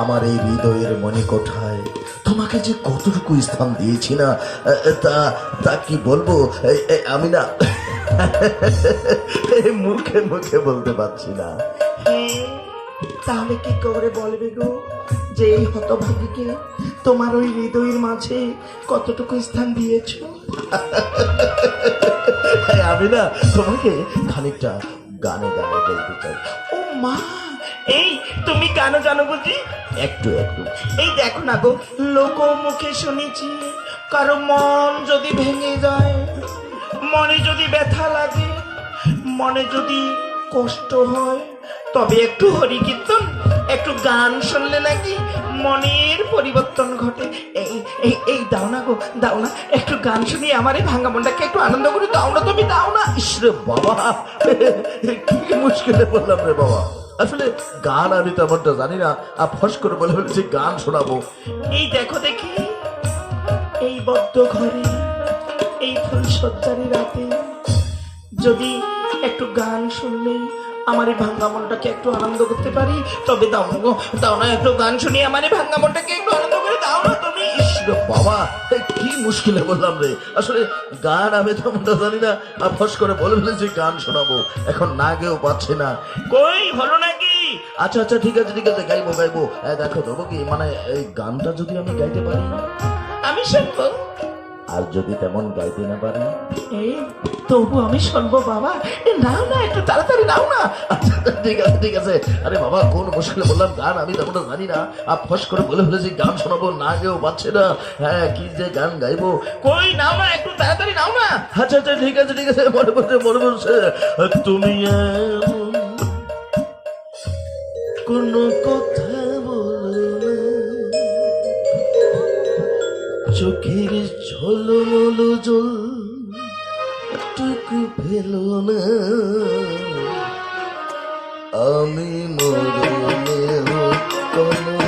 আমার এই হৃদয়ের মনে কোঠায় তোমাকে যে কতটুকু স্থান দিয়েছি না তা তা কি বলব? আমি না মুখে মুখে বলতে পারছি না। তাহলে কি করে বলবে গো যে এই হতভাগীকে তোমার ওই হৃদয়ের মাঝে কতটুকু স্থান দিয়েছ? আমি না তোমাকে খানিকটা গানে গানে বলতে চাই। ও মা! এই তুমি কেন জানো বুঝি? একটু একটু। এই দেখো না গো লোক মুখে শুনেছি কারও মন যদি ভেঙে যায় মনে যদি ব্যথা লাগে মনে যদি কষ্ট হয় তবে একটু হরি কীর্তন একটু গান শুনলে নাকি মনের পরিবর্তন ঘটে। এই এই এই দাও না গো দাও না একটু গান শুনিয়ে আমার এই ভাঙ্গা মনটাকে একটু আনন্দ করে দাও না তুমি দাও না। ইসরে বাবা কি মুশকিলে বললাম রে বাবা। আসলে গান আমি তেমনটা জানি না। আর ফস করে বলে ফেলেছি, গান শোনাবো। এই দেখো দেখি, এই বদ্ধ ঘরে, এই ফুল সজ্জারি রাতে যদি একটু গান শুনলে আমার এই ভাঙ্গা মনটাকে একটু আনন্দ করতে পারি? তবে দাও না গো দাও না একটু গান শুনি আমার এই ভাঙ্গা মনটাকে একটু আনন্দ করে দাও না তুমি। বাবা কি মুশকিলে বললাম রে। আসলে গান আমি তো তেমনটা জানি না। আর ফস করে বলে ফেলেছি গান শোনাবো। এখন না গেও পাচ্ছি না। কই হলো নাকি? আচ্ছা আচ্ছা ঠিক আছে ঠিক আছে গাইবো গাইবো। দেখো দেবো কি? মানে এই গানটা যদি আমি গাইতে পারি? আমি শুনব। আর যদি তেমন গাইতে না পারি এই তবু আমি শুনব বাবা। নাও না একটু তাড়াতাড়ি নাও না। আচ্ছা ঠিক আছে ঠিক আছে। আরে বাবা কোন মুশকিলে বললাম গান আমি তেমনটা জানি না। আর ফস করে বলে ফেলেছি গান শোনাবো না গেও পাচ্ছে না। হ্যাঁ কি যে গান গাইবো। কই নাও না একটু তাড়াতাড়ি নাও না। আচ্ছা আচ্ছা ঠিক আছে ঠিক আছে মনে পড়ছে মনে পড়ছে। তুমি কোনো কথা বলো চোখের ঝলমল জল টুকু ফেলো না। আমি মরণেও কোনো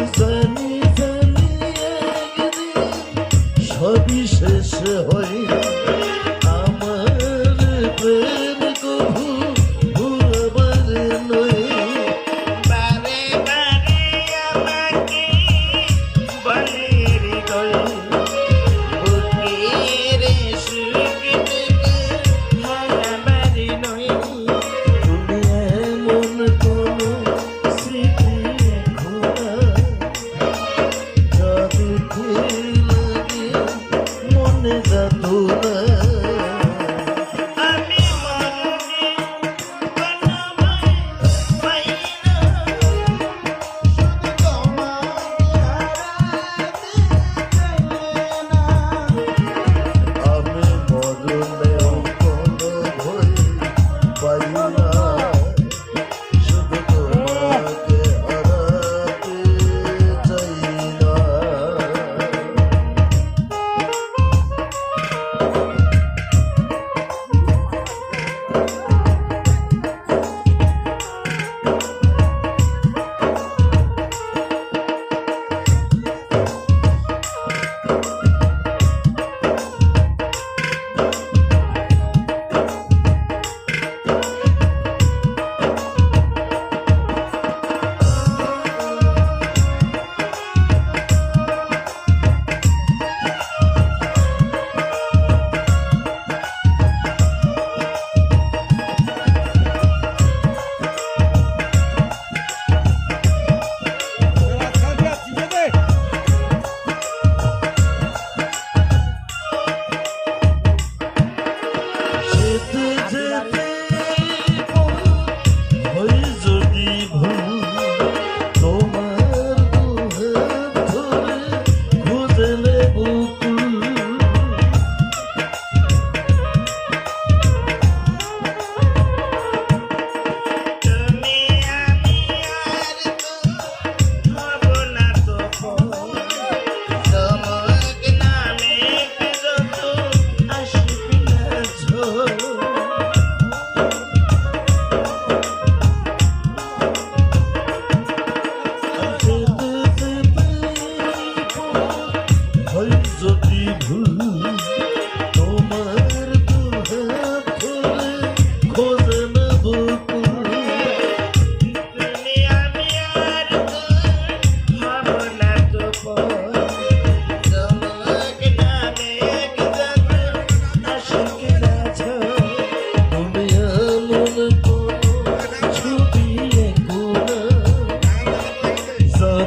আমি জানি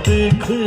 দেখে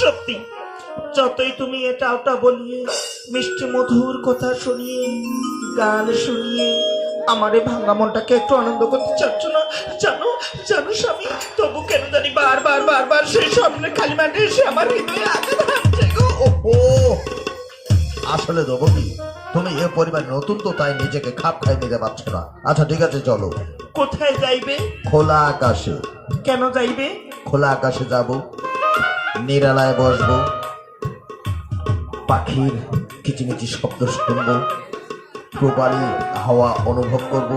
সত্যি। যতই তুমি এটা ওটা বলিয়ে মিষ্টি মধুর কথা শুনিয়ে গান শুনিয়ে আমার এই ভাঙা মনটাকে একটু আনন্দ করতে চাচ্ছ না? জানো জানো স্বামী তবু কেন জানি বারবার বারবার সেই স্বপ্নে খালি মাঠে এসে আমার হৃদয়ে আঘাত হানছে গো। ও আসলে দেবো কি তুমি এ পরিবার নতুন তো তাই নিজেকে খাপ খাই দিতে পারছ না। আচ্ছা ঠিক আছে চলো। কোথায় যাইবে? খোলা আকাশে। কেন যাইবে? খোলা আকাশে যাব। নিরালায় বসবো। পাখির কিচিমিচি শব্দ শুনব। প্রবালী হাওয়া অনুভব করব।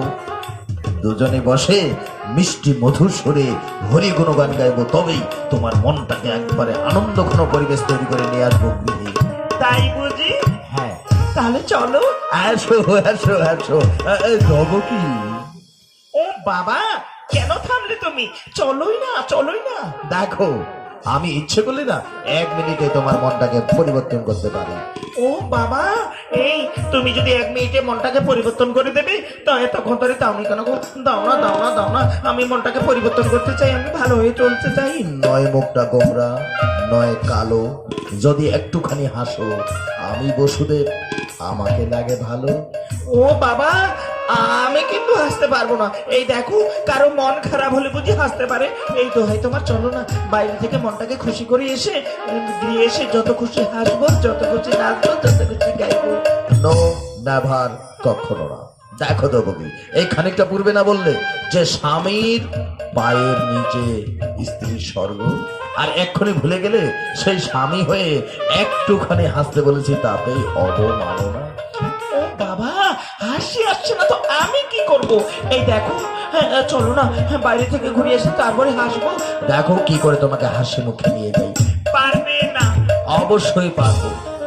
দুজনে বসে মিষ্টি মধুর সুরে হরি গুণগান গাইবো। তবেই তোমার মনটাকে একবারে আনন্দ ঘন পরিবেশ তৈরি করে নিয়ে আসব গৃহে। তাই বুঝি? হ্যাঁ। তাহলে চলো। আসো আসো আসো। যাব কি? ও বাবা কেন থামলে তুমি? চলোই না চলোই না। দেখো আমি ইচ্ছে করলে না এক মিনিটে তোমার মনটাকে পরিবর্তন করতে পারি। ও বাবা এই তুমি যদি এক মিনিটে মনটাকে পরিবর্তন করে দেবে তা এতক্ষণ ধরে দাওনি কেন গো? দাও না দাও না দাও না। আমি মনটাকে পরিবর্তন করতে চাই আমি ভালো হয়ে চলতে চাই। নয় মুখটা গোমরা নয় কালো যদি একটুখানি হাসো আমি বসুদেব আমাকে লাগে ভালো। ও বাবা আমি কিন্তু হাসতে পারব না। এই দেখো কারও মন খারাপ হলে বুঝি হাসতে পারে। এই তো হয় তোমার চলো না। বাইরে থেকে মনটাকে খুশি করে এসে গিয়ে এসে যত খুশি হাসবো যত খুশি নাচবো যত খুশি গাইবো। নো নেভার কখনো না। দেখো তো ববি এই খানিকটা পূর্বে না বললে যে স্বামীর পায়ের নিচে স্ত্রীর স্বর্গ আর এক্ষুনি ভুলে গেলে সেই স্বামী হয়ে একটুখানি হাসতে বলেছি তাতেই অবমাননা ও বাবা হাসি আসছে না তো আমি কি করব? এই দেখো হ্যাঁ, চলো না হ্যাঁ, বাইরে থেকে ঘুরে এসে তারপরে হাসবো। দেখো কি করে তোমাকে হাসি মুখে নিয়ে যাই। পারবে না। অবশ্যই পারব।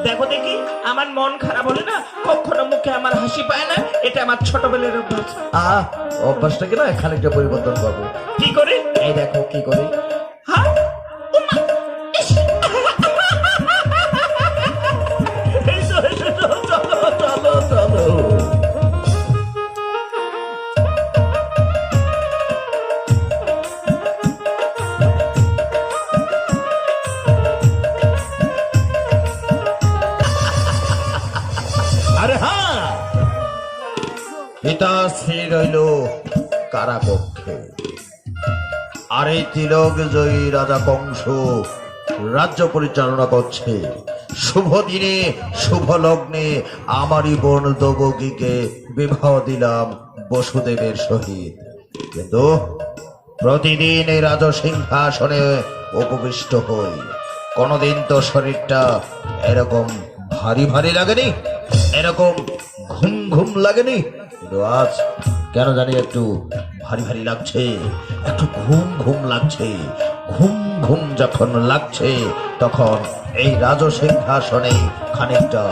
দেখো দেখি আমার মন খারাপ হলে না কখনো মুখে আমার হাসি পায় না এটা আমার ছোটবেলার অভ্যাস। আহ অভ্যাসটাকে না খানিকটা পরিবর্তন করব। কি করে? এই দেখো কি করে? আরে হ্যাঁ। পিতা শ্রী রইল কারাকক্ষে। আর এই তিলক জয়ী রাজা কংস রাজ্য পরিচালনা করছে। শুভ দিনে, শুভ লগ্নে আমারই বোন দবগীকে বিবাহ দিলাম বসুদেবের সহিত। কিন্তু প্রতিদিন এই রাজ সিংহাসনে উপবিষ্ট হই। কোনদিন তো শরীরটা এরকম ভারী ভারী লাগেনি? এরকম ঘুম ঘুম লাগেনি? কিন্তু আজ কেন জানি একটু ভারী ভারী লাগছে। একটু ঘুম ঘুম লাগছে। ঘুম ঘুম যখন লাগছে, তখন এই রাজসিংহাসনে খানিকটা